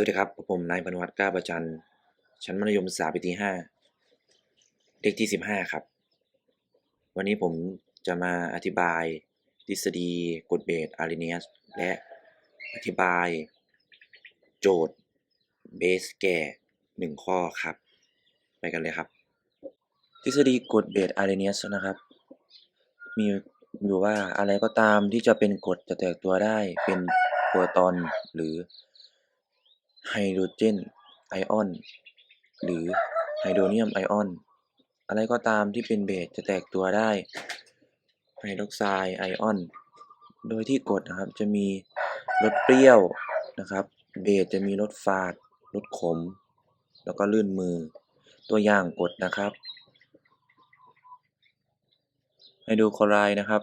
วัสดีครับ ผมนายพนวัตก้าประจัน ชั้นมัธยมศึกษาปีที่ห้าเลขที่สิบห้าครับ วันนี้ผมจะมาอธิบาย ทฤษฎีกฎเบสอารีเนียส และอธิบาย โจทย์เบสแก่หนึ่งข้อครับ ไปกันเลยครับ ทฤษฎีกฎเบสอารีเนียสนะครับ มีอยู่ว่าอะไรก็ตามที่จะเป็นกรดจะแตกตัวได้เป็นโปรตอนหรือ ไฮโดรเจนไอออน หรือไฮโดรเนียมไอออน อะไรก็ตามที่เป็นเบสจะแตกตัวได้ไฮดรอกไซด์ไอออน โดยที่กดนะครับจะมีรสเปรี้ยวนะครับ เบสจะมีรสฝาด รสขม แล้วก็ลื่นมือ ตัวอย่างกดนะครับไฮโดรคลอไรด์นะครับ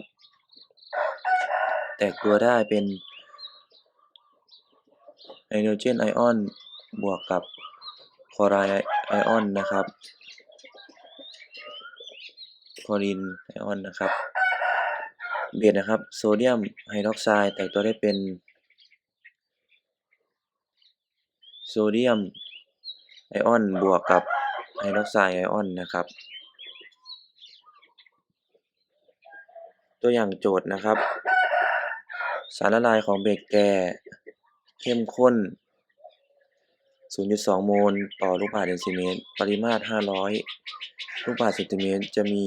แตกตัวได้เป็น ไฮโดรเจนไอออน บวกกับคลอไรด์ไอออนนะครับคลอรีนไอออนนะครับ เบสนะครับ โซเดียมไฮดรอกไซด์แตกตัวได้เป็นโซเดียมไอออน บวกกับไฮดรอกไซด์ไอออนนะครับ ตัวอย่างโจทย์นะครับ สารละลายของเบสแก่ เข้มข้น 0.2 โมลต่อลูกบาศก์เดซิเมตร ปริมาตร 500 ลูกบาศก์เซนติเมตร จะมี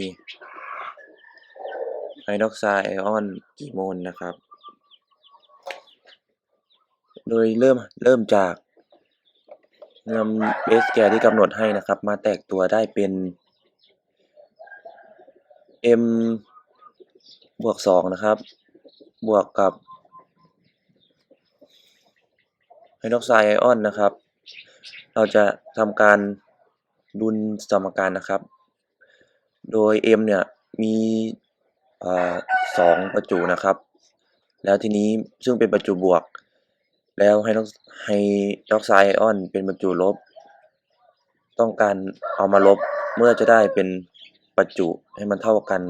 ไฮดรอกไซด์ไอออนกี่โมลนะครับ โดยเริ่มเริ่มจากนำเบสแก่ที่กำหนดให้นะครับ มาแตกตัวได้เป็น M บวก 2 นะครับ บวกกับ ไฮดรอกไซด์ไอออนนะครับ เราจะทำการดุลสมการนะครับ โดย M เนี่ยมีสองประจุนะครับ แล้วทีนี้ซึ่งเป็นประจุบวก แล้วไฮดรอกไฮดรอกไซด์ไอออนเป็นประจุลบ ต้องการเอามาลบเมื่อจะได้เป็นประจุให้มันเท่ากัน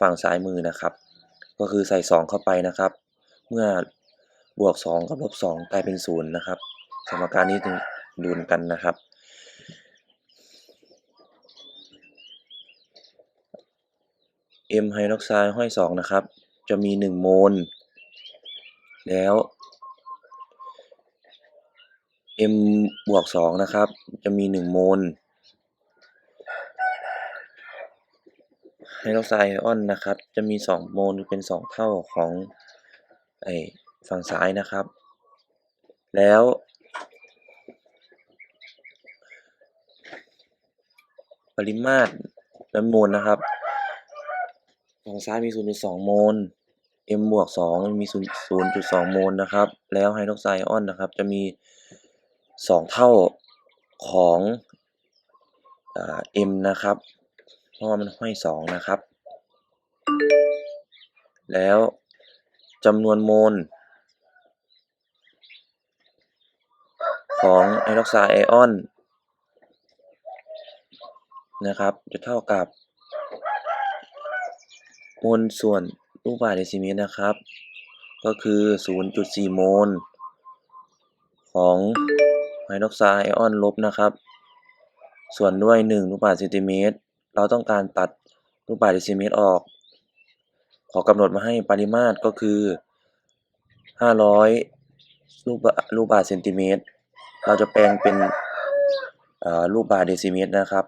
ฝั่งซ้ายมือนะครับ ก็คือใส่ 2 เข้าไปนะครับ เมื่อ บวก 2 กับลบ2กลายเป็น 0 นะครับ สมการนี้ถึงดูนกันนะครับ M ไฮดรอกไซด์ห้อย 2 นะครับ จะมี 1 โมล แล้ว M บวก 2 นะครับ จะมี 1 โมลไฮดรอกไซด์ไอออนนะครับ จะมี 2 โมลเป็น 2 เท่าของไอ ฝั่งซ้ายนะครับ แล้ว ปริมาตรและโมลนะครับ ฝั่งซ้ายมี 0.2 โมล M บวก 2 มี 0.2 โมลนะครับ แล้วไฮดรอกไซด์อออนนะครับ จะมี 2 เท่าของอ M นะครับ เพราะว่ามันห้อย 2 นะครับ แล้วจำนวนโมล ของไฮดรอกไซด์ไอออนนะครับ จะเท่ากับโมลส่วนลูกบาศก์เดซิเมตรนะครับ ก็คือ 0.4 โมล ของไฮดรอกไซด์ไอออนลบนะครับ ส่วนด้วย 1 ลูกบาศก์เซนติเมตร เราต้องการตัดลูกบาศก์เดซิเมตรออก ขอกำหนดมาให้ปริมาตรก็คือ 500 ลูกบาศก์เซนติเมตร เราจะแปลงเป็นลูกบาศก์เดซิเมตรนะครับ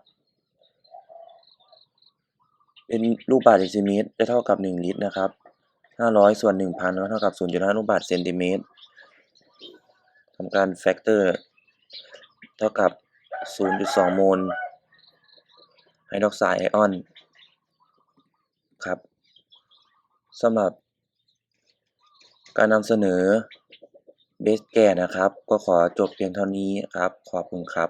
เป็นลูกบาศก์เดซิเมตรจะเท่ากับ 1 ลิตรนะครับ500 ส่วน 1,000ก็เท่ากับ 0.5 ลูกบาศก์เซนติเมตรทำการแฟกเตอร์ เท่ากับ 0.2 โมลไฮดรอกไซด์ไอออน ครับสำหรับการนำเสนอ เบสแก่นะครับ ก็ขอจบเพียงเท่านี้ครับ ขอบคุณครับ